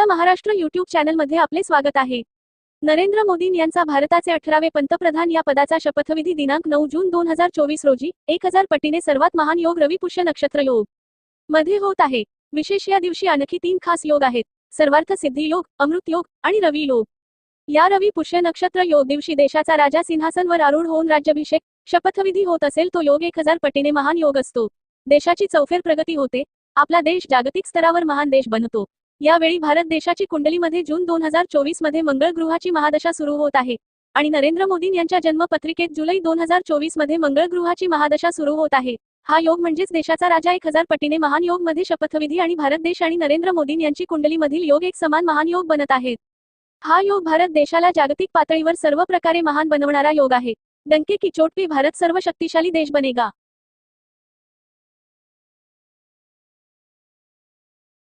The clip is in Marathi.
आपला महाराष्ट्र युट्यूब चॅनलमध्ये आपले स्वागत आहे. नरेंद्र मोदी यांचा भारताचे अठरावे पंतप्रधान या पदाचा शपथविधी दिनांक नऊ जून दोन हजार चोवीस रोजी एक हजार पटीने सर्वात महान योग रवी पुष्य नक्षत्र योग. मध्ये होत आहे. विशेष या दिवशी आणखी तीन खास योग आहेत. सर्वार्थ सिद्धी योग अमृत योग आणि रवी योग. या रवी पुष्य नक्षत्र योग दिवशी देशाचा राजा सिंहासनवर आरूढ होऊन राज्याभिषेक शपथविधी होत असेल तो योग एक हजार पटीने महान योग असतो. देशाची चौफेर प्रगती होते. आपला देश जागतिक स्तरावर महान देश बनतो. यावेळी भारत देशाची कुंडलीमध्ये जून दोन हजार चोवीसमध्ये मंगळ गृहाची महादशा सुरू होत आहे. आणि नरेंद्र मोदी यांच्या जन्मपत्रिकेत जुलै दोन हजार चोवीसमध्ये मंगळ गृहाची महादशा सुरू होत आहे. हा योग म्हणजेच देशाचा राजा एक हजार पटीने महान योगमध्ये शपथविधी आणि भारत देश आणि नरेंद्र मोदी यांची कुंडलीमधील योग एक समान महान योग बनत आहेत. हा योग भारत देशाला जागतिक पातळीवर सर्व प्रकारे महान बनवणारा योग आहे. डंके की चोट पे भारत सर्व शक्तिशाली देश बनेगा.